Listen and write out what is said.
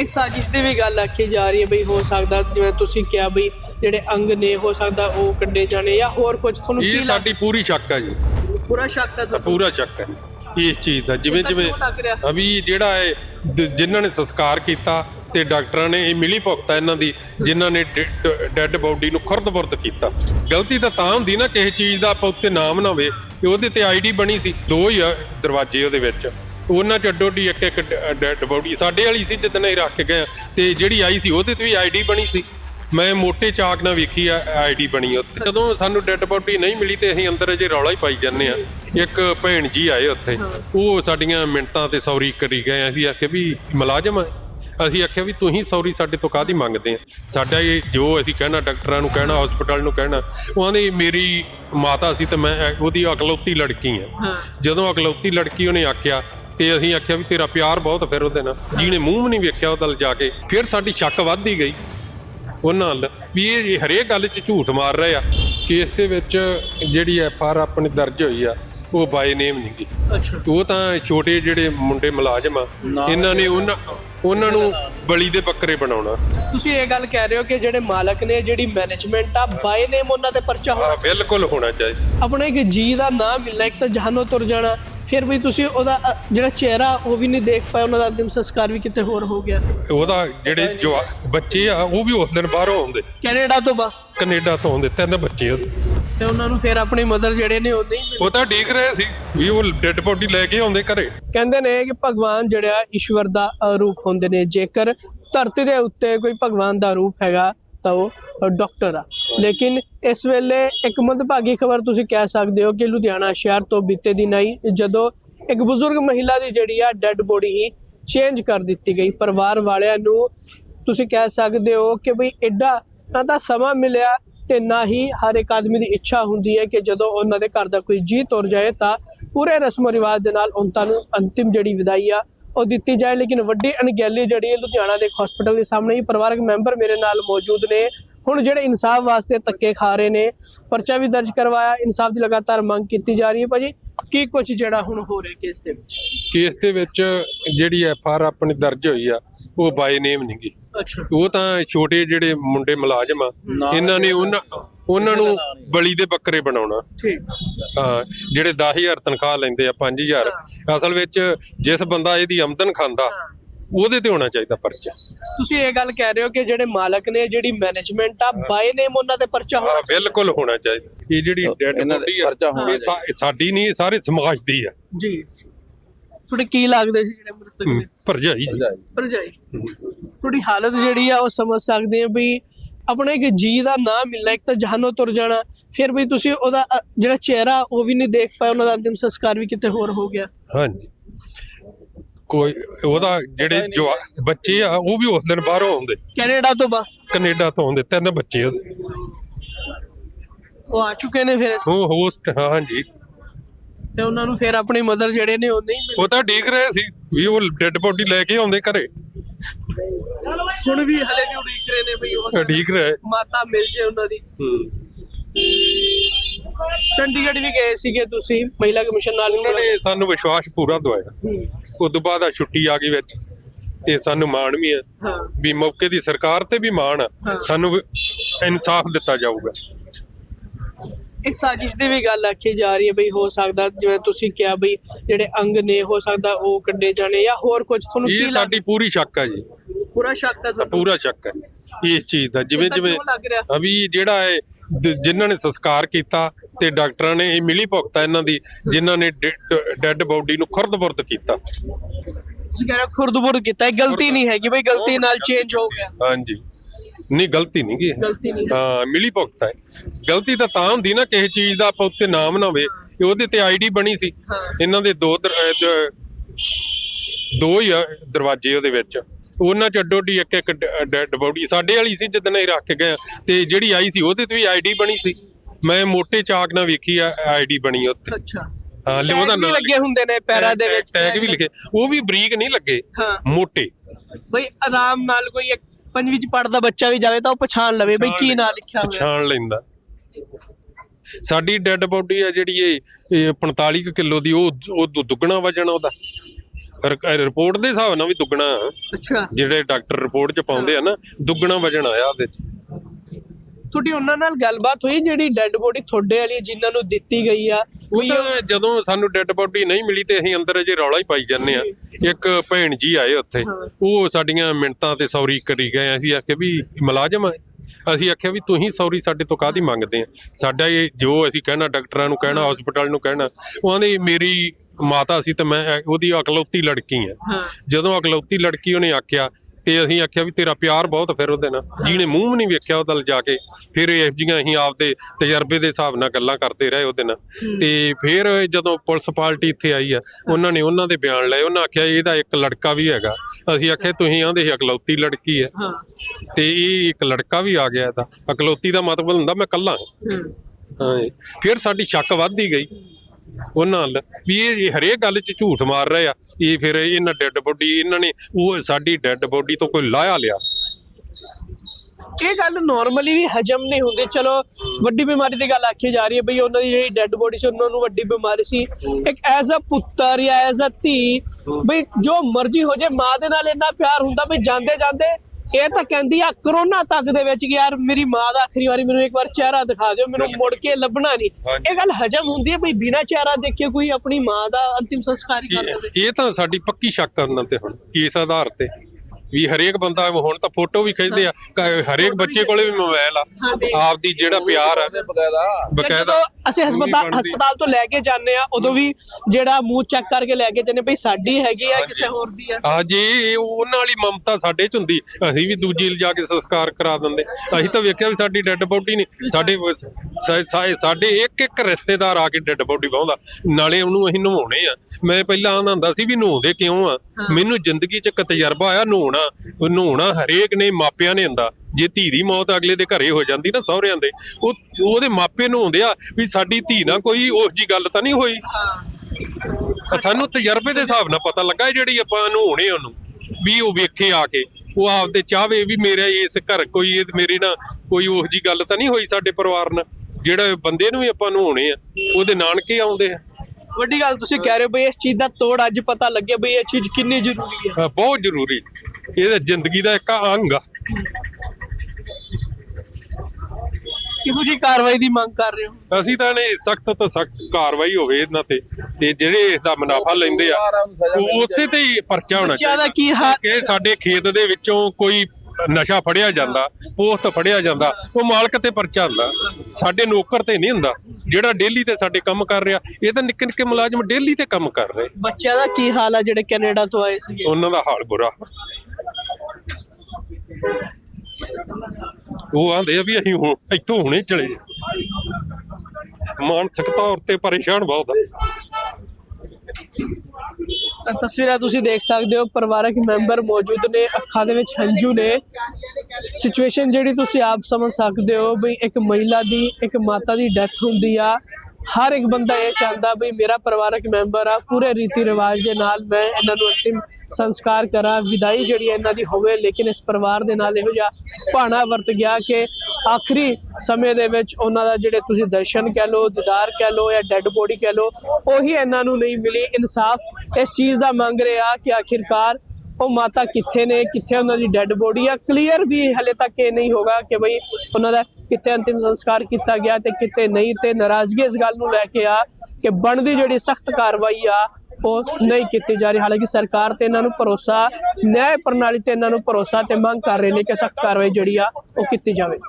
ਇੱਕ ਸਾਜ਼ਿਸ਼ ਦੀ ਵੀ ਗੱਲ ਆਖੀ ਜਾ ਰਹੀ ਹੈ ਬਈ ਹੋ ਸਕਦਾ ਜਿਵੇਂ ਤੁਸੀਂ ਕਿਹਾ ਬਈ ਜਿਹੜੇ ਅੰਗ ਨੇ ਹੋ ਸਕਦਾ ਉਹ ਕੱਢੇ ਜਾਣੇ ਜਾਂ ਹੋਰ ਕੁਝ। ਤੁਹਾਨੂੰ ਕੀ ਇਹ ਸਾਡੀ ਪੂਰੀ ਸ਼ੱਕ ਹੈ ਜੀ। ਪੂਰਾ ਸ਼ੱਕ ਹੈ ਤੁਹਾਨੂੰ? ਪੂਰਾ ਸ਼ੱਕ ਹੈ ਇਸ ਚੀਜ਼ ਦਾ। ਜਿਵੇਂ ਤਾਂ ਜਿਵੇਂ ਕਿਉਂ ਲੱਗ ਰਿਹਾ? ਅਭੀ ਜਿਹੜਾ ਹੈ ਦ- ਜਿਨ੍ਹਾਂ ਨੇ ਸੰਸਕਾਰ ਕੀਤਾ ਤੇ ਡਾਕਟਰਾਂ ਨੇ ਇਹ ਮਿਲੀ ਭੁਗਤਾ ਇਹਨਾਂ ਦੀ ਜਿਨ੍ਹਾਂ ਨੇ ਡੈੱਡ ਬਾਡੀ ਨੂੰ ਖੁਰਦ-ਬੁਰਦ ਕੀਤਾ। ਗਲਤੀ ਤਾਂ ਤਾਂ ਹੁੰਦੀ ਨਾ ਕਿਸੇ ਚੀਜ਼ ਦਾ ਆਪਾਂ ਉੱਤੇ ਨਾਮ ਨਾ ਹੋਵੇ ਤੇ ਉਹਦੇ ਤੇ ਆਈਡੀ ਬਣੀ ਸੀ ਦੋ ਹੀ ਆ ਦਰਵਾਜ਼ੇ ਉਹਦੇ ਵਿੱਚ। ਉਹਨਾਂ ਚ ਅੱਡੋ ਅੱਡੀ ਇੱਕ ਇੱਕ ਡੈੱਡ ਬਾਡੀ ਸਾਡੇ ਵਾਲੀ ਸੀ ਜਿੱਦਣ ਅਸੀਂ ਰੱਖ ਕੇ ਗਏ ਤੇ ਜਿਹੜੀ ਆਈ ਸੀ ਉਹਦੇ ਤੇ ਵੀ ਆਈਡੀ ਬਣੀ ਸੀ। ਮੈਂ ਮੋٹے ਚਾਕ ਨਾਲ ਵੇਖੀ ਆ ਆਈਡੀ ਬਣੀ ਉੱਤੇ ਜਦੋਂ ਸਾਨੂੰ ਡੈੱਡ ਬਾਡੀ ਨਹੀਂ ਮਿਲੀ ਤੇ ਅਸੀਂ ਅੰਦਰ ਅਜੇ ਰੌਲਾ ਹੀ ਪਾਈ ਜਾਂਦੇ ਆ ਇੱਕ ਭੈਣ ਜੀ ਆਏ ਉੱਥੇ। ਉਹ ਸਾਡੀਆਂ ਮਿੰਟਾਂ ਤੇ ਸੌਰੀ ਕਰੀ ਗਏ। ਅਸੀਂ ਆਖਿਆ ਵੀ ਮੁਲਾਜ਼ਮ ਆ। ਅਸੀਂ ਆਖਿਆ ਵੀ ਤੁਸੀਂ ਸੌਰੀ ਸਾਡੇ ਤੋਂ ਕਾਹਦੀ ਮੰਗਦੇ ਆ? ਸਾਡਾ ਇਹ ਜੋ ਅਸੀਂ ਕਹਿਣਾ ਡਾਕਟਰਾਂ ਨੂੰ ਕਹਿਣਾ ਹਸਪੀਟਲ ਨੂੰ ਕਹਿਣਾ ਉਹ ਆਂਦੇ ਮੇਰੀ ਮਾਤਾ ਸੀ ਤੇ ਮੈਂ ਉਹਦੀ ਅਕਲੌਤੀ ਲੜਕੀ ਆ। ਜਦੋਂ ਅਕਲੌਤੀ ਲੜਕੀ ਉਹਨੇ ਆਖਿਆ ਤੇ ਅਸੀਂ ਆਖਿਆ ਵੀ ਤੇਰਾ ਪਿਆਰ ਬਹੁਤ ਫਿਰ ਉਹਦੇ ਨਾਲ। ਜਿਹਨੇ ਮੂੰਹ ਵੀ ਨਹੀਂ ਵੇਖਿਆ ਉਹਦਾ ਜਾ ਕੇ। ਫਿਰ ਸਾਡੀ ਸ਼ੱਕ ਵੱਧਦੀ ਗਈ। ਉਹਨਾਂ ਨਾਲ ਵੀ ਇਹ ਹਰੇਕ ਗੱਲ 'ਚ ਝੂਠ ਮਾਰ ਰਹੇ ਆ ਕੇਸ ਦੇ ਵਿੱਚ ਜਿਹੜੀ ਐਫ ਆਰ ਆਪਣੀ ਦਰਜ ਹੋਈ ਆ ਉਹ ਬਾਈ ਨੇਮ ਨਹੀਂ ਗੀ। ਅੱਛਾ। ਉਹ ਤਾਂ ਛੋਟੇ ਜਿਹੜੇ ਮੁੰਡੇ ਮੁਲਾਜ਼ਮ ਆ ਇਹਨਾਂ ਨੇ ਉਹਨਾਂ ਉਹਨਾਂ ਨੂੰ ਬਲੀ ਦੇ ਬੱਕਰੇ ਬਣਾਉਣਾ। ਤੁਸੀਂ ਇਹ ਗੱਲ ਕਹਿ ਰਹੇ ਹੋ ਕਿ ਜਿਹੜੇ ਮਾਲਕ ਨੇ ਜਿਹੜੀ ਮੈਨੇਜਮੈਂਟ ਆ ਬਾਈ ਨੇਮ ਉਹਨਾਂ ਤੇ ਪਰਚਾ ਹੋਣਾ। ਬਿਲਕੁਲ ਹੋਣਾ ਚਾਹੀਦਾ ਆਪਣੇ ਇੱਕ ਜੀ ਦਾ ਨਾਮ ਮਿਲਣਾ ਇੱਕ ਤਾਂ ਜਹਾਨੋਂ ਤੁਰ ਜਾਣਾ। ਫਿਰ ਵੀ ਤੁਸੀਂ ਉਹਦਾ ਅ, ਜਿਹੜਾ ਚਿਹਰਾ ਉਹ ਵੀ ਨਹੀਂ ਦੇਖ ਪਾਏ ਉਹਨਾਂ ਦਾ ਅੰਤਿਮ ਸੰਸਕਾਰ ਵੀ ਕਿਤੇ ਹੋਰ ਹੋ ਗਿਆ? ਉਹਦਾ ਜਿਹੜੇ ਜੋ ਬੱਚੇ ਆ ਉਹ ਵੀ ਉਸ ਦਿਨ ਬਾਹਰੋਂ ਆਉਂਦੇ। ਕੈਨੇਡਾ ਤੋਂ ਬਾ ਕੈਨੇਡਾ ਤੋਂ ਆਉਂਦੇ ਤਿੰਨ ਬੱਚੇ ਉਹਦੇ ਤੇ ਉਹਨਾਂ ਨੂੰ ਫਿਰ ਆਪਣੀ ਮਦਰ ਜਿਹੜੇ ਨੇ ਉਹ ਨਹੀਂ ਮਿਲੇ। ਉਹ ਤਾਂ ਡੀਕ ਰਹੇ ਸੀ ਵੀ ਉਹ ਡੈੱਡ ਬੋਡੀ ਲੈ ਕੇ ਆਉਂਦੇ ਘਰੇ। ਕਹਿੰਦੇ ਨੇ ਕਿ ਭਗਵਾਨ ਜਿਹੜਾ ਈਸ਼ਵਰ ਦਾ ਅ, ਰੂਪ ਹੁੰਦੇ ਨੇ। ਜੇਕਰ ਧਰਤੀ ਦੇ ਉੱਤੇ ਕੋਈ ਭਗਵਾਨ ਦਾ ਰੂਪ ਹੈਗਾ ਤਾਂ ਉਹ ਡਾਕਟਰ ਆ। ਲੇਕਿਨ ਇਸ ਵੇਲੇ ਇੱਕ ਮੰਦਭਾਗੀ ਖਬਰ ਤੁਸੀਂ ਕਹਿ ਸਕਦੇ ਹੋ ਕਿ ਲੁਧਿਆਣਾ ਸ਼ਹਿਰ ਤੋਂ ਬੀਤੇ ਦਿਨ ਆਈ, ਜਦੋਂ ਇੱਕ ਬਜ਼ੁਰਗ ਮਹਿਲਾ ਦੀ ਜਿਹੜੀ ਆ ਡੈੱਡ ਬੋਡੀ ਹੀ ਚੇਂਜ ਕਰ ਦਿੱਤੀ ਗਈ। ਪਰਿਵਾਰ ਵਾਲਿਆਂ ਨੂੰ ਤੁਸੀਂ ਕਹਿ ਸਕਦੇ ਹੋ ਕਿ ਬਈ ਐਡਾ ਨਾ ਤਾਂ ਸਮਾਂ ਮਿਲਿਆ ਤੇ ਨਾ ਹੀ ਹਰ ਇੱਕ ਆਦਮੀ ਦੀ ਇੱਛਾ ਹੁੰਦੀ ਹੈ ਕਿ ਜਦੋਂ ਉਹਨਾਂ ਦੇ ਘਰ ਦਾ ਕੋਈ ਜੀ ਤੁਰ ਜਾਏ ਤਾਂ ਪੂਰੇ ਰਸਮ ਰਿਵਾਜ ਦੇ ਨਾਲ ਉਹਨਾਂ ਨੂੰ ਅੰਤਿਮ ਜਿਹੜੀ ਵਿਦਾਈ ਆ ਉਹ ਦਿੱਤੀ ਜਾਏ ਲੇਕਿਨ ਵੱਡੀ ਅਣਗਹਿਲੀ ਜਿਹੜੀ ਲੁਧਿਆਣਾ ਦੇ ਹਸਪੀਟਲ ਦੇ ਸਾਹਮਣੇ ਹੀ ਪਰਿਵਾਰਕ ਮੈਂਬਰ ਮੇਰੇ ਨਾਲ ਮੌਜੂਦ ਨੇ। ਹੁਣ ਜਿਹੜੇ ਇਨਸਾਫ ਵਾਸਤੇ ਧੱਕੇ ਖਾ ਰਹੇ ਨੇ ਪਰਚਾ ਵੀ ਦਰਜ ਕਰਵਾਇਆ ਇਨਸਾਫ ਦੀ ਲਗਾਤਾਰ ਮੰਗ ਕੀਤੀ ਜਾ ਰਹੀ ਹੈ। ਭਾਜੀ ਕੀ ਕੁਝ ਜਿਹੜਾ ਹੁਣ ਹੋ ਰਿਹਾ ਕੇਸ ਦੇ ਵਿੱਚ? ਕੇਸ ਦੇ ਵਿੱਚ ਜਿਹੜੀ ਐਫ ਆਰ ਆਪਣੀ ਦਰਜ ਹੋਈ ਆ ਉਹ ਬਾਈ ਨੇਮ ਨਹੀਂ ਗੀ ਅੱਛਾ। ਉਹ ਤਾਂ ਛੋਟੇ ਜਿਹੜੇ ਮੁੰਡੇ ਮੁਲਾਜ਼ਮ ਆ ਇਹਨਾਂ ਨੇ। ਉਹਨਾਂ ਉਹਨਾਂ ਨੂੰ ਬਲੀ ਦੇ ਬੱਕਰੇ ਬਣਾਉਣਾ। ਠੀਕ। ਹਾਂ ਜਿਹੜੇ 10000 ਤਨਖਾਹ ਲੈਂਦੇ ਆ 5000 ਅਸਲ ਵਿੱਚ ਜਿਸ ਬੰਦਾ ਇਹਦੀ ਆਮਦਨ ਖਾਂਦਾ ਉਹਦੇ ਤੇ ਹੋਣਾ ਚਾਹੀਦਾ ਪਰਚਾ। ਤੁਸੀਂ ਇਹ ਗੱਲ ਕਹਿ ਰਹੇ ਹੋ ਕਿ ਜਿਹੜੇ ਮਾਲਕ ਨੇ ਜਿਹੜੀ ਮੈਨੇਜਮੈਂਟ ਆ ਬਾਈ ਨੇਮ ਉਹਨਾਂ ਤੇ ਪਰਚਾ ਹੋਣਾ ਹਾਂ ਬਿਲਕੁਲ ਹੋਣਾ ਚਾਹੀਦਾ। ਇਹ ਜਿਹੜੀ ਡੈਡ ਬੋਡੀ ਆ ਇਹ ਸਾਡੀ ਨਹੀਂ ਸਾਰੇ ਸਮਾਜ ਦੀ ਆ। ਜੀ। ਤੁਹਾਡੇ ਕੀ ਲੱਗਦੇ ਸੀ ਜਿਹੜੇ ਮ੍ਰਿਤਕ ਨੇ? ਭਰਜਾਈ ਜੀ। ਭਰਜਾਈ। ਤੁਹਾਡੀ ਹਾਲਤ ਜਿਹੜੀ ਆ ਉਹ ਸਮਝ ਸਕਦੇ ਆ ਵੀ ਆਪਣੇ ਇੱਕ ਜੀ ਦਾ ਨਾਮ ਮਿਲਣਾ ਇੱਕ ਤਾਂ ਜਹਾਨੋਂ ਤੁਰ ਜਾਣਾ ਫਿਰ ਵੀ ਤੁਸੀਂ ਉਹਦਾ ਜਿਹੜਾ ਚਿਹਰਾ ਉਹ ਵੀ ਨਹੀਂ ਦੇਖ ਪਾਏ ਉਹਨਾਂ ਦਾ ਅੰਤਿਮ ਸੰਸਕਾਰ ਵੀ ਕਿਤੇ ਹੋਰ ਹੋ ਗਿਆ। ਹਾਂਜੀ। ਕੋਈ ਉਹਦਾ ਜਿਹੜੇ ਜੋ ਬੱਚੇ ਆ ਉਹ ਵੀ ਉਸ ਦਿਨ ਬਾਹਰੋਂ ਆਉਂਦੇ। ਕੈਨੇਡਾ ਤੋਂ ਬਾ ਕੈਨੇਡਾ ਤੋਂ ਆਉਂਦੇ ਤਿੰਨ ਬੱਚੇ ਉਹਦੇ। ਉਹ ਆ ਚੁੱਕੇ ਨੇ ਫਿਰ? ਉਹ ਹੋਸਟ ਹਾਂਜੀ। ਤੇ ਉਹਨਾਂ ਨੂੰ ਫਿਰ ਆਪਣੀ ਮਦਰ ਜਿਹੜੇ ਨੇ ਉਹ ਨਹੀਂ। ਉਹ ਤਾਂ ਡੀਕ ਰਹੇ ਸੀ ਵੀ ਉਹ ਡੈੱਡ ਬੋਡੀ ਲੈ ਕੇ ਆਉਂਦੇ ਘਰੇ। ਹੁਣ ਵੀ ਹਲੇ ਵੀ ਉਡੀਕ ਰਹੇ ਨੇ ਬਈ ਉਹ ਡੀਕ ਰਹੇ। ਮਾਤਾ ਮਿਲ ਜੇ ਉਹਨਾਂ ਦੀ। ਹੂੰ। ਚੰਡੀਗੜ੍ਹ ਵੀ ਗਏ ਸੀਗੇ ਤੁਸੀਂ ਮਹਿਲਾ ਕਮਿਸ਼ਨ ਨਾਲ ਉਹਨਾਂ ਨੇ ਸਾਨੂੰ ਵਿਸ਼ਵਾਸ ਪੂਰਾ ਦਵਾਇਆ। ਉਸ ਤੋਂ ਬਾਅਦ ਆ ਛੁੱਟੀ ਆ ਗਈ ਵਿੱਚ ਤੇ ਸਾਨੂੰ ਮਾਣ ਵੀ ਹੈ। ਵੀ ਮੌਕੇ ਦੀ ਸਰਕਾਰ ਤੇ ਵੀ ਮਾਣ। ਸਾਨੂੰ ਇਨਸਾਫ ਦਿੱਤਾ ਜਾਊਗਾ। ਇੱਕ ਸਾਜ਼ਿਸ਼ ਦੀ ਵੀ ਗੱਲ ਆਖੀ ਜਾ ਰਹੀ ਹੈ ਬਈ ਹੋ ਸਕਦਾ ਜਿਵੇਂ ਤੁਸੀਂ ਕਿਹਾ ਬਈ ਜਿਹੜੇ ਅੰਗ ਨੇ ਹੋ ਸਕਦਾ ਉਹ ਕੱਢੇ ਜਾਣੇ ਜਾਂ ਹੋਰ ਕੁਝ। ਤੁਹਾਨੂੰ ਕੀ ਇਹ ਲੱਗ ਸਾਡੀ ਪੂਰੀ ਸ਼ੱਕ ਹੈ ਜੀ। ਪੂਰਾ ਸ਼ੱਕ ਹੈ ਤੁਹਾਨੂੰ? ਪੂਰਾ ਸ਼ੱਕ ਹੈ ਇਸ ਚੀਜ਼ ਦਾ। ਜਿਵੇਂ ਜਿਵੇਂ ਕਿਉਂ ਲੱਗ ਰਿਹਾ? ਅਭੀ ਜਿਹੜਾ ਹੈ ਦ- ਜਿਨ੍ਹਾਂ ਨੇ ਸੰਸਕਾਰ ਕੀਤਾ ਤੇ ਡਾਕਟਰਾਂ ਨੇ ਇਹ ਮਿਲੀ ਭੁਗਤਾ ਇਹਨਾਂ ਦੀ ਜਿਨ੍ਹਾਂ ਨੇ ਡੈੱਡ ਬਾਡੀ ਨੂੰ ਖੁਰਦ-ਬੁਰਦ ਕੀਤਾ। ਤੁਸੀਂ ਕਹਿ ਰਹੇ ਹੋ ਖੁਰਦਬੁਰਦ ਕੀਤਾ ਇਹ ਗਲਤੀ ਨਹੀਂ ਹੈਗੀ ਬਈ ਗਲਤੀ ਨਾਲ ਚੇਂਜ ਹੋ ਗਿਆ। ਹਾਂਜੀ। ਨਹੀਂ ਗਲਤੀ ਨਹੀਂ ਗੀ। ਇਹ। ਗਲਤੀ ਨਹੀਂ। ਹਾਂ ਮਿਲੀ ਭੁਗਤਾ ਹੈ ਗਲਤੀ ਤਾਂ ਤਾਂ ਹੁੰਦੀ ਨਾ ਕਿਸੇ ਚੀਜ਼ ਦਾ ਆਪਾਂ ਉੱਤੇ ਨਾਮ ਨਾ ਹੋਵੇ। ਇਹ ਉਹਦੇ ਤੇ ਆਈਡੀ ਬਣੀ ਸੀ। ਹਾਂ। ਇਹਨਾਂ ਦੇ ਦੋ ਦਰ- ਅਹ ਦ- ਦੋ ਹੀ ਆ ਦਰਵਾਜ਼ੇ ਉਹਦੇ ਵਿੱਚ। ਉਹਨਾਂ ਚ ਅੱਡੋ ਡੀ ਇੱਕ ਇੱਕ ਡੈੱਡ ਬਾਡੀ। ਸਾਡੇ ਵਾਲੀ ਸੀ ਜਦੋਂ ਇਹ ਰੱਖ ਗਏ ਤੇ ਜਿਹੜੀ ਆਈ ਸੀ ਉਹਦੇ ਤੇ ਵੀ ਆਈਡੀ ਬਣੀ ਸੀ। ਮੈਂ ਮੋਟੇ ਚਾਕ ਨਾਲ ਵੇਖੀ ਆ ਆਈਡੀ ਬਣੀ ਉੱਤੇ ਅੱਛਾ। ਹਾਂ ਉਹਦਾ ਨਾਮ ਲੱਗੇ ਹੁੰਦੇ ਨੇ ਪੈਰਾ ਦੇ ਵਿੱਚ ਟੈਗ ਵੀ ਲਿਖੇ। ਉਹ ਵੀ ਬਰੀਕ ਨਹੀਂ ਲੱਗੇ ਮੋਟੇ। ਬਈ ਆਰਾਮ ਨਾਲ ਕੋਈ ਪੰਜਵੀਂ ਚ ਪੜਦਾ ਬੱਚਾ ਵੀ ਜਾਵੇ ਤਾਂ ਉਹ ਪਛਾਣ ਲਵੇ ਬਈ ਕੀ ਨਾਂ ਲਿਖਿਆ ਹੋਇਆ। ਪਛਾਣ ਲੈਂਦਾ। ਸਾਡੀ ਡੈੱਡ ਬਾਡੀ ਆ ਜਿਹੜੀ ਇਹ 45 ਕਿਲੋ ਦੀ ਉਹ ਉਹ ਦੁੱਗਣਾ ਵਜਣਾ ਉਹਦਾ। ਰਿਪੋਰਟ ਦੇ ਹਿਸਾਬ ਨਾਲ ਵੀ ਦੁੱਗਣਾ ਅੱਛਾ। ਜਿਹੜੇ ਡਾਕਟਰ ਰਿਪੋਰਟ ਚ ਪਾਉਂਦੇ ਆ ਨਾ ਦੁੱਗਣਾ ਵਜਨ ਆਇਆ ਉਹਦੇ ਚ। ਤੁਹਾਡੀ ਉਹਨਾਂ ਨਾਲ ਗੱਲਬਾਤ ਹੋਈ ਜਿਹੜੀ ਡੈੱਡ ਬੋਡੀ ਤੁਹਾਡੇ ਵਾਲੀ ਜਿਨ੍ਹਾਂ ਨੂੰ ਦਿੱਤੀ ਗਈ ਆ? ਉਹ ਜਦੋਂ ਸਾਨੂੰ ਡੈੱਡ ਬੋਡੀ ਨਹੀਂ ਮਿਲੀ ਤੇ ਅਸੀਂ ਅੰਦਰ ਅਜੇ ਰੌਲਾ ਹੀ ਪਾਈ ਜਾਂਦੇ ਆ। ਇੱਕ ਭੈਣ ਜੀ ਆਏ ਉੱਥੇ ਉਹ ਸਾਡੀਆਂ ਮਿੰਟਾਂ ਤੇ ਸੌਰੀ ਕਰੀ ਗਏ। ਅਸੀਂ ਆਖਿਆ ਵੀ ਮੁਲਾਜ਼ਮ ਆ। ਅਸੀਂ ਆਖਿਆ ਵੀ ਤੁਸੀਂ ਸੌਰੀ ਸਾਡੇ ਤੋਂ ਕਾਹਦੀ ਮੰਗਦੇ ਆ? ਸਾਡਾ ਇਹ ਜੋ ਅਸੀਂ ਕਹਿਣਾ ਡਾਕਟਰਾਂ ਨੂੰ ਕਹਿਣਾ ਹਸਪੀਟਲ ਨੂੰ ਕਹਿਣਾ ਉਹ ਆਂਦੇ ਮੇਰੀ ਮਾਤਾ ਸੀ ਤੇ ਮੈਂ ਉਹਦੀ ਅਕਲੌਤੀ ਲੜਕੀ ਆ ਹਾਂ। ਜਦੋਂ ਅਕਲੌਤੀ ਲੜਕੀ ਉਹਨੇ ਆਖਿਆ ਤੇ ਅਸੀਂ ਆਖਿਆ ਵੀ ਤੇਰਾ ਪਿਆਰ ਬਹੁਤ ਫਿਰ ਉਹਦੇ ਨਾਲ। ਜਿਹਨੇ ਮੂੰਹ ਵੀ ਨਹੀਂ ਵੇਖਿਆ ਉਹਦਾ ਜਾ ਕੇ ਫਿਰ ਇਹ ਜੀਆਂ ਅਸੀਂ ਆਪਦੇ ਤਜਰਬੇ ਦੇ ਹਿਸਾਬ ਨਾਲ ਗੱਲਾਂ ਕਰਦੇ ਰਹੇ ਉਹਦੇ ਨਾਲ। ਤੇ ਫਿਰ ਜਦੋਂ ਪੁਲਿਸ ਪਾਰਟੀ ਇੱਥੇ ਆਈ ਆ ਉਹਨਾਂ ਨੇ ਉਹਨਾਂ ਦੇ ਬਿਆਨ ਲਏ। ਉਹਨਾਂ ਆਖਿਆ ਇਹਦਾ ਇੱਕ ਲੜਕਾ ਵੀ ਹੈਗਾ। ਅਸੀਂ ਆਖਿਆ ਤੁਸੀਂ ਆਂਦੇ ਸੀ ਅਕਲੌਤੀ ਲੜਕੀ ਹੈ। ਤੇ ਇਹ ਇੱਕ ਲੜਕਾ ਵੀ ਆ ਗਿਆ ਇਹਦਾ। ਅਕਲੌਤੀ ਦਾ ਮਤਲਬ ਹੁੰਦਾ ਮੈਂ ਕੱਲਾ ਹਾਂ। ਫਿਰ ਸਾਡੀ ਸ਼ੱਕ ਵੱਧਦੀ ਗਈ। ਉਹਨਾਂ ਨਾਲ ਵੀ ਇਹ ਹਰੇਕ ਗੱਲ 'ਚ ਝੂਠ ਮਾਰ ਰਹੇ ਆ, ਇਹ ਫਿਰ ਇਹਨਾਂ ਡੈੱਡ ਬੋਡੀ ਇਹਨਾਂ ਨੇ ਉਹ ਸਾਡੀ ਡੈੱਡ ਬੋਡੀ ਤੋਂ ਕੋਈ ਲਾਇਆ ਲਿਆ। ਇਹ ਗੱਲ ਨਾਰਮਲੀ ਵੀ ਹਜਮ ਨਹੀਂ ਹੁੰਦੀ। ਚਲੋ, ਵੱਡੀ ਬਿਮਾਰੀ ਦੀ ਗੱਲ ਆਖੀ ਜਾ ਰਹੀ ਹੈ ਬਈ, ਉਹਨਾਂ ਦੀ ਜਿਹੜੀ ਡੈੱਡ ਬੋਡੀ ਸੀ, ਉਹਨਾਂ ਨੂੰ ਵੱਡੀ ਬਿਮਾਰੀ ਸੀ। ਇੱਕ ਐਜ਼ ਅ ਪੁੱਤਰ ਜਾਂ ਐਜ਼ ਅ ਧੀ, ਬਈ ਜੋ ਮਰਜ਼ੀ ਹੋ ਜੇ ਮਾਂ ਦੇ ਨਾਲ ਇੰਨਾ ਪਿਆਰ ਹੁੰਦਾ, ਬਈ ਜਾਂਦੇ ਜਾਂਦੇ ਇਹ ਤਾਂ ਕਹਿੰਦੀ ਆ ਕਰੋਨਾ ਤੱਕ ਦੇ ਵਿੱਚ ਯਾਰ ਮੇਰੀ ਮਾਂ ਦਾ ਆਖਰੀ ਵਾਰੀ ਮੈਨੂੰ ਇੱਕ ਵਾਰ ਚਿਹਰਾ ਦਿਖਾ ਦਿਓ ਮੈਨੂੰ ਮੁੜ ਕੇ ਲੱਭਣਾ ਨਹੀਂ। ਇਹ ਗੱਲ ਹਜਮ ਹੁੰਦੀ ਹੈ ਬਈ ਬਿਨਾ ਚਿਹਰਾ ਦੇਖੇ ਕੋਈ ਆਪਣੀ ਮਾਂ ਦਾ ਅੰਤਿਮ ਸੰਸਕਾਰ ਹੀ ਕਰ ਦੇਵੇ। ਇਹ- ਤਾਂ ਸਾਡੀ ਪੱਕੀ ਸ਼ੱਕ ਉਹਨਾਂ ਤੇ ਹੁਣ ਇਸ ਆਧਾਰ ਤੇ। ਵੀ ਹਰੇਕ ਬੰਦਾ ਹੁਣ ਤਾਂ ਫੋਟੋ ਵੀ ਖਿੱਚਦੇ ਆ ਕ- ਹਰੇਕ ਬੱਚੇ ਕੋਲੇ ਵੀ ਮੋਬਾਈਲ ਆ। ਆਪਦੀ ਜਿਹੜਾ ਪਿਆਰ ਆ। ਬਕਾਇਦਾ ਅਸੀਂ ਹਸਪਤਾਲ ਬਣਦੀ। ਹਸਪਤਾਲ ਤੋਂ ਲੈ ਕੇ ਜਾਂਦੇ ਆ ਉਦੋਂ ਵੀ ਜਿਹੜਾ ਮੂੰਹ ਚੈੱਕ ਕਰਕੇ ਲੈ ਕੇ ਜਾਂਦੇ ਬਈ ਸਾਡੀ ਹੈਗੀ ਆ ਕਿਸੇ ਹੋਰ ਦੀ ਆ। ਆ ਜੇ ਇਹ ਉਹਨਾਂ ਵਾਲੀ ਮਮਤਾ ਸਾਡੇ ਚ ਹੁੰਦੀ। ਅਸੀਂ ਵੀ ਦੂਜੀ ਲਿਜਾ ਕੇ ਸੰਸਕਾਰ ਕਰਾ ਦਿੰਦੇ। ਅਸੀਂ ਤਾਂ ਵੇਖਿਆ ਵੀ ਸਾਡੀ ਡੈੱਡ ਬੋਡੀ ਨਹੀਂ ਸਾਡੇ ਸਾ- ਸਾ- ਸਾਡੇ ਇੱਕ ਇੱਕ ਰਿਸ਼ਤੇਦਾਰ ਆ ਕੇ ਡੈੱਡ ਬੋਡੀ ਪਾਉਂਦਾ ਨਾਲੇ ਉਹਨੂੰ ਅਸੀਂ ਨਵਾਉਣੇ ਆ। ਮੈਂ ਪਹਿਲਾਂ ਆਂਦਾ ਹੁੰਦਾ ਸੀ ਵੀ ਨਹਾਉਂਦੇ ਕਿਉਂ ਆ? ਮੈਨੂੰ ਜ਼ਿੰਦਗੀ 'ਚ ਇੱਕ ਤਜਰਬਾ ਆਇਆ ਨਹਾਉਣਾ ਉਹ ਨਹਾਉਣਾ ਹਰੇਕ ਨੇ ਮਾਪਿਆਂ ਨੇ ਹੁੰਦਾ। ਜੇ ਧੀ ਦੀ ਮੌਤ ਅਗਲੇ ਦੇ ਘਰੇ ਹੋ ਜਾਂਦੀ ਨਾ ਸਹੁਰਿਆਂ ਦੇ। ਉਹ ਉਹਦੇ ਮਾਪੇ ਨਹਾਉਂਦੇ ਆ ਵੀ ਸਾਡੀ ਧੀ ਨਾਲ ਕੋਈ ਉਸ ਜੀ ਗੱਲ ਤਾਂ ਨਹੀਂ ਹੋਈ। ਸਾਨੂੰ ਤਜਰਬੇ ਦੇ ਹਿਸਾਬ ਨਾਲ ਪਤਾ ਲੱਗਾ ਜਿਹੜੀ ਆਪਾਂ ਨੂੰ ਹੋਣੇ ਉਹਨੂੰ ਵੀ ਉਹ ਵੇਖੇ ਆ ਕੇ। ਉਹ ਆਪਦੇ ਚਾਹਵੇ ਵੀ ਮੇਰਾ ਇਸ ਘਰ ਕੋਈ ਇਹ ਮੇਰੇ ਨਾਲ ਕੋਈ ਉਹੋ ਜੀ ਗੱਲ ਤਾਂ ਨਹੀਂ ਹੋਈ ਸਾਡੇ ਪਰਿਵਾਰ ਨਾਲ। ਜਿਹੜਾ ਬੰਦੇ ਨੂੰ ਵੀ ਆਪਾਂ ਨੂੰ ਹੋਣੇ ਆ ਉਹਦੇ ਨਾਨਕੇ ਆਉਂਦੇ ਆ। ਵੱਡੀ ਗੱਲ ਤੁਸੀਂ ਕਹਿ ਰਹੇ ਹੋ ਬਈ ਇਸ ਚੀਜ਼ ਦਾ ਤੋੜ ਅੱਜ ਪਤਾ ਲੱਗਿਆ ਬਈ ਇਹ ਚੀਜ਼ ਕਿੰਨੀ ਜ਼ਰੂਰੀ ਹੈ। ਬਹੁਤ ਜ਼ਰੂਰੀ। ਇਹ ਤਾਂ ਜ਼ਿੰਦਗੀ ਦਾ ਇੱਕ ਅੰਗ ਆ। ਕਿਹੋ ਜੀ ਕਾਰਵਾਈ ਦੀ ਮੰਗ ਕਰ ਰਹੇ ਹੋ? ਅਸੀਂ ਤਾਂ ਨੇ ਸਖਤ ਤੋਂ ਸਖਤ ਕਾਰਵਾਈ ਹੋਵੇ ਇਹਨਾਂ ਤੇ ਤੇ ਜਿਹੜੇ ਇਸ ਦਾ ਮੁਨਾਫਾ ਲੈਂਦੇ ਆ ਉਹ ਉਸੇ ਤੇ ਹੀ ਪਰਚਾ ਹੋਣਾ ਚਾਹੀਦਾ ਕੀ ਹਾਲ ਕਿ ਸਾਡੇ ਖੇਤ ਦੇ ਵਿੱਚੋਂ ਕੋਈ ਨਸ਼ਾ ਫੜਿਆ ਜਾਂਦਾ ਪੋਸਤ ਫੜਿਆ ਜਾਂਦਾ ਉਹ ਮਾਲਕ ਤੇ ਪਰਚਾ ਹੁੰਦਾ। ਸਾਡੇ ਨੌਕਰ ਤੇ ਨਹੀਂ ਹੁੰਦਾ ਜਿਹੜਾ ਡੇਲੀ ਤੇ ਸਾਡੇ ਕੰਮ ਕਰ ਰਿਹਾ ਇਹ ਤਾਂ ਨਿੱਕੇ ਨਿੱਕੇ ਮੁਲਾਜ਼ਮ ਡੇਲੀ ਤੇ ਕੰਮ ਕਰ ਰਹੇ। ਬੱਚਿਆਂ ਦਾ ਕੀ ਹਾਲ ਆ ਜਿਹੜੇ ਕੈਨੇਡਾ ਤੋਂ ਆਏ ਸੀਗੇ? ਉਹਨਾਂ ਦਾ ਹਾਲ ਬੁਰਾ। ਉਹ ਆਂਦੇ ਆ ਵੀ ਅਸੀਂ ਹੁਣ ਇੱਥੋਂ ਹੁਣੇ ਚਲੇ ਮਾਨਸਿਕ ਤੌਰ ਤੇ ਪਰੇਸ਼ਾਨ ਬਹੁਤ ਆ। ਤਾਂ ਤਸਵੀਰਾਂ ਤੁਸੀਂ ਦੇਖ ਸਕਦੇ ਹੋ, ਪਰਿਵਾਰਕ ਮੈਂਬਰ ਮੌਜੂਦ ਨੇ, ਅੱਖਾਂ ਦੇ ਵਿੱਚ ਹੰਝੂ ਨੇ। ਸਿਚੁਏਸ਼ਨ ਜਿਹੜੀ ਤੁਸੀਂ ਆਪ ਸਮਝ ਸਕਦੇ ਹੋ ਬਈ ਇੱਕ ਮਹਿਲਾ ਦੀ, ਇੱਕ ਮਾਤਾ ਦੀ ਡੈਥ ਹੁੰਦੀ ਆ। ਹਰ ਇੱਕ ਬੰਦਾ ਇਹ ਚਾਹੁੰਦਾ ਵੀ ਮੇਰਾ ਪਰਿਵਾਰਕ ਮੈਂਬਰ ਆ, ਪੂਰੇ ਰੀਤੀ ਰਿਵਾਜ ਦੇ ਨਾਲ ਮੈਂ ਇਹਨਾਂ ਨੂੰ ਅੰਤਿਮ ਸੰਸਕਾਰ ਕਰਾਂ, ਵਿਦਾਈ ਜਿਹੜੀ ਹੈ ਇਹਨਾਂ ਦੀ ਹੋਵੇ, ਲੇਕਿਨ ਇਸ ਪਰਿਵਾਰ ਦੇ ਨਾਲ ਇਹੋ ਜਿਹਾ ਭਾਣਾ ਵਰਤ ਗਿਆ ਕਿ ਆਖਰੀ ਸਮੇਂ ਦੇ ਵਿੱਚ ਉਹਨਾਂ ਦਾ ਜਿਹੜੇ ਤੁਸੀਂ ਦਰਸ਼ਨ ਕਹਿ ਲਓ, ਦੀਦਾਰ ਕਹਿ ਲਓ ਜਾਂ ਡੈੱਡ ਬੋਡੀ ਕਹਿ ਲਓ, ਉਹੀ ਇਹਨਾਂ ਨੂੰ ਨਹੀਂ ਮਿਲੀ। ਇਨਸਾਫ ਇਸ ਚੀਜ਼ ਦਾ ਮੰਗ ਰਿਹਾ ਕਿ ਆਖਿਰਕਾਰ ਉਹ ਮਾਤਾ ਕਿੱਥੇ ਨੇ, ਕਿੱਥੇ ਉਹਨਾਂ ਦੀ ਡੈੱਡ ਬੋਡੀ ਆ? ਕਲੀਅਰ ਵੀ ਹਲੇ ਤੱਕ ਇਹ ਨਹੀਂ ਹੋਗਾ ਕਿ ਬਈ ਉਹਨਾਂ ਦਾ ਕਿੱਥੇ ਅੰਤਿਮ ਸੰਸਕਾਰ ਕੀਤਾ ਗਿਆ ਤੇ ਕਿੱਥੇ ਨਹੀਂ ਤੇ ਨਾਰਾਜ਼ਗੀ ਇਸ ਗੱਲ ਨੂੰ ਲੈ ਕੇ ਆ ਕਿ ਬਣਦੀ ਜਿਹੜੀ ਸਖਤ ਕਾਰਵਾਈ ਆ, ਉਹ ਨਹੀਂ ਕੀਤੀ ਜਾ ਰਹੀ। ਹਾਲਾਂਕਿ ਸਰਕਾਰ ਤੇ ਇਹਨਾਂ ਨੂੰ ਭਰੋਸਾ ਨਿਆਂ ਪ੍ਰਣਾਲੀ ਤੇ ਇਹਨਾਂ ਨੂੰ ਭਰੋਸਾ ਤੇ ਮੰਗ ਕਰ ਰਹੇ ਨੇ ਕਿ ਸਖਤ ਕਾਰਵਾਈ ਜਿਹੜੀ ਆ, ਉਹ ਕੀਤੀ ਜਾਵੇ।